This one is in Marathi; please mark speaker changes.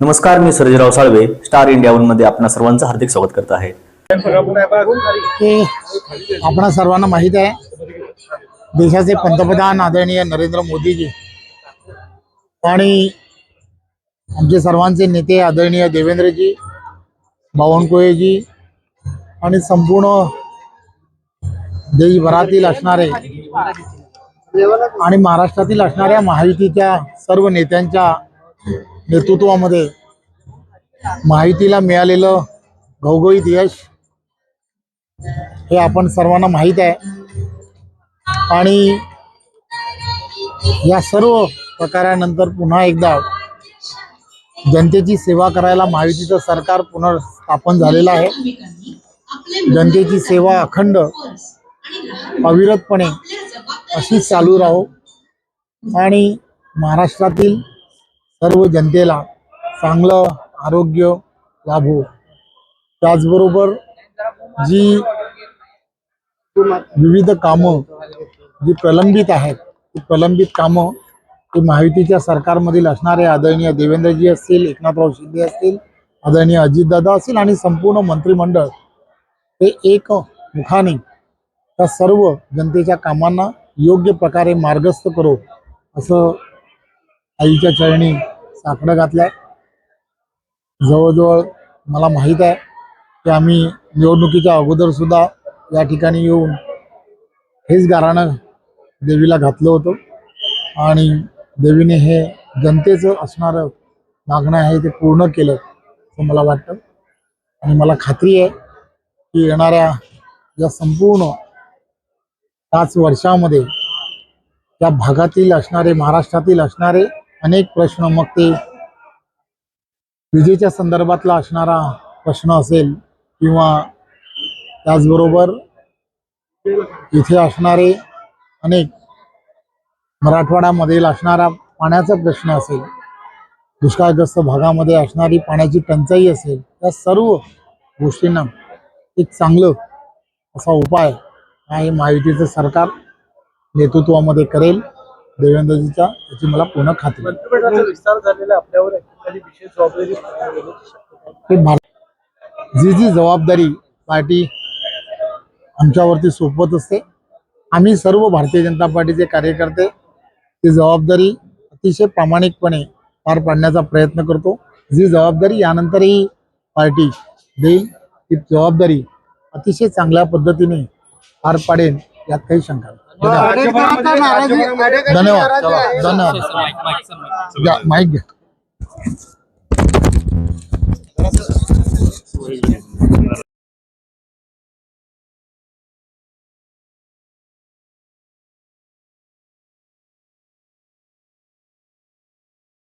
Speaker 1: नमस्कार मी सर्जराव साळवे स्टार इंडिया वनमध्ये आपणा सर्वांचं हार्दिक स्वागत करत आहे.
Speaker 2: आपण सर्वांना माहीत आहे देशाचे पंतप्रधान आदरणीय नरेंद्र मोदीजी आणि आमचे सर्वांचे नेते आदरणीय देवेंद्रजी बावनकुळेजी आणि संपूर्ण देशभरातील असणारे आणि महाराष्ट्रातील असणाऱ्या महायुतीच्या सर्व नेत्यांच्या नेतृत्वामध्ये माहितीला मिळालेलं घवघवीत यश हे आपण सर्वांना माहीत आहे. आणि या सर्व प्रकारानंतर पुन्हा एकदा जनतेची सेवा करायला महायुतीचं सरकार पुनर्स्थापन झालेलं आहे. जनतेची सेवा अखंड अविरतपणे अशीच चालू राहो. आणि महाराष्ट्रातील सर्व जनतेला चांगलं आरोग्य लाभो. त्याचबरोबर जी विविध कामं जी प्रलंबित आहेत ती प्रलंबित कामं ती महायुतीच्या सरकारमधील असणारे आदरणीय देवेंद्रजी असतील एकनाथराव शिंदे असतील आदरणीय अजितदादा असतील आणि संपूर्ण मंत्रिमंडळ ते एक मुखाने त्या सर्व जनतेच्या कामांना योग्य प्रकारे मार्गस्थ करो असं आईच्या चरणी साकडं घातल्या. जवळजवळ मला माहीत आहे की आम्ही निवडणुकीच्या अगोदर सुद्धा या ठिकाणी येऊन हेच गाराणं देवीला घातलं होतं. आणि देवीने हे जनतेचं असणारं मागणं आहे ते पूर्ण केलं असं मला वाटतं. आणि मला खात्री आहे की येणाऱ्या या संपूर्ण पाच वर्षामध्ये त्या भागातील असणारे महाराष्ट्रातील असणारे अनेक प्रश्न मग ते विजेच्या संदर्भातला असणारा प्रश्न असेल किंवा त्याचबरोबर इथे असणारे अनेक मराठवाड्यामधील असणारा पाण्याचा प्रश्न असेल दुष्काळग्रस्त भागामध्ये असणारी पाण्याची टंचाई असेल या सर्व गोष्टींना एक चांगलं असा उपाय हा हे महायुतीचं सरकार नेतृत्वामध्ये करेल. देवेंद्रजीच्या याची मला पूर्ण खात्री जी जी जबाबदारी पार्टी आमच्यावरती सोपवत असते आम्ही सर्व भारतीय जनता पार्टीचे कार्यकर्ते ती जबाबदारी अतिशय प्रामाणिकपणे पार पाडण्याचा प्रयत्न करतो जी जबाबदारी यानंतरही पार्टी देईल ती जबाबदारी अतिशय चांगल्या पद्धतीने पार पाडेल यात काही शंका नाही. धन्यवाद. धन्यवाद. माईक घ्या.